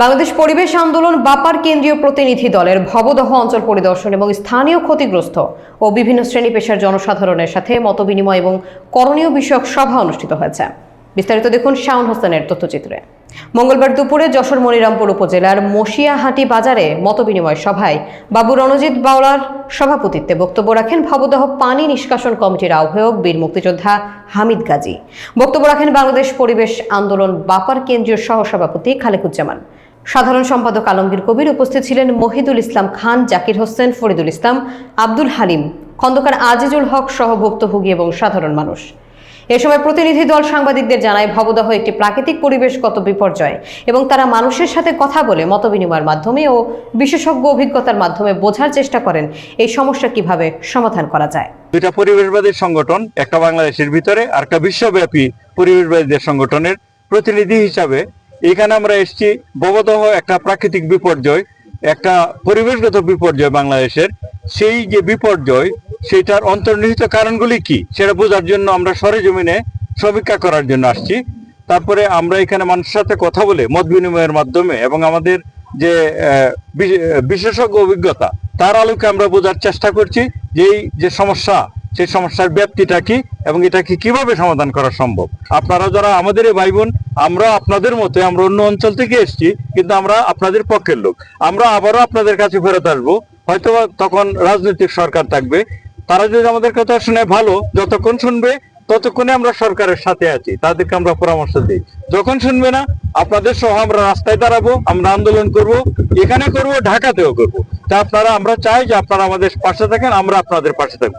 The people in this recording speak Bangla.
বাংলাদেশ পরিবেশ আন্দোলন বাপার কেন্দ্রীয় প্রতিনিধি দলের ভবদহ অঞ্চল পরিদর্শন এবং স্থানীয় ক্ষতিগ্রস্ত ও বিভিন্ন শ্রেণি পেশার জনসাধারণের সাথে মতবিনিময় এবং করণীয় বিষয়ক সভা অনুষ্ঠিত হয়েছে। বিস্তারিত দেখুন শাওন হোসেনের তথ্যচিত্রে। মঙ্গলবার দুপুরে যশোর মনিরামপুর উপজেলার মশিয়াহাটি বাজারে মতবিনিময় সভায় বাবু রণজিৎ বাউলার সভাপতিত্বে বক্তব্য রাখেন ভবদহ পানি নিষ্কাশন কমিটির আহ্বায়ক বীর মুক্তিযোদ্ধা হামিদ গাজী। বক্তব্য রাখেন বাংলাদেশ পরিবেশ আন্দোলন বাপার কেন্দ্রীয় সহসভাপতি খালেকুজ্জামান। সাধারণ সম্পাদক আলমগীর কবির উপস্থিত ছিলেন মহিদুল ইসলাম খান, জাকির হোসেন, ফরিদুল ইসলাম, আব্দুল হালিম, খন্দকার আজিজুল হক সহ ভুক্তভোগী এবং সাধারণ মানুষ। এ সময় প্রতিনিধি দল সাংবাদিকদের জানায়, ভবদহ একটি প্রাকৃতিক পরিবেশগত বিপর্যয় এবং তারা মানুষের সাথে কথা বলে মতবিনিময়ের মাধ্যমে ও বিশেষজ্ঞ অভিজ্ঞতার মাধ্যমে বোঝার চেষ্টা করেন এই সমস্যা কীভাবে সমাধান করা যায়। দুইটা পরিবেশবাদী সংগঠন, একটা বাংলাদেশের ভিতরে আর একটা বিশ্বব্যাপী পরিবেশবাদীদের সংগঠনের প্রতিনিধি হিসাবে এখানে আমরা এসেছি ববদহ একটা প্রাকৃতিক বিপর্যয়, একটা পরিবেশগত বিপর্যয় বাংলাদেশের। সেই যে বিপর্যয়, সেটার অন্তর্নিহিত কারণগুলি কি, সেটা বোঝার জন্য আমরা সরেজমিনে সমীক্ষা করার জন্য আসছি। তারপরে আমরা এখানে মানুষের সাথে কথা বলে মত বিনিময়ের মাধ্যমে এবং আমাদের যে বিশেষজ্ঞ অভিজ্ঞতা, তার আলোকে আমরা বোঝার চেষ্টা করছি যে যে সমস্যা সেই সমস্যার ব্যাপ্তিটা কি এবং এটাকে কীভাবে সমাধান করা সম্ভব? আপনারা যারা আমাদের ভাই বোন আমরা আপনাদের মতো, আমরা অন্য অঞ্চল থেকে এসেছি, কিন্তু আমরা আপনাদের পক্ষের লোক। আমরা আবারও আপনাদের কাছে ফেরত আসব। হয়তো তখন রাজনৈতিক সরকার থাকবে। তারা যদি আমাদের কথা শুনে ভালো, যতক্ষণ শুনবে, ততক্ষণে আমরা সরকারের সাথে আছি। তাদেরকে আমরা পরামর্শ দিই। যখন শুনবে না, আপনাদের সহ আমরা রাস্তায় দাঁড়াবো, আমরা আন্দোলন করব, এখানে করব, ঢাকাতেও করব। তা আপনারা, আমরা চাই যে আপনারা আমাদের পাশে থাকেন, আমরা আপনাদের পাশে থাকব।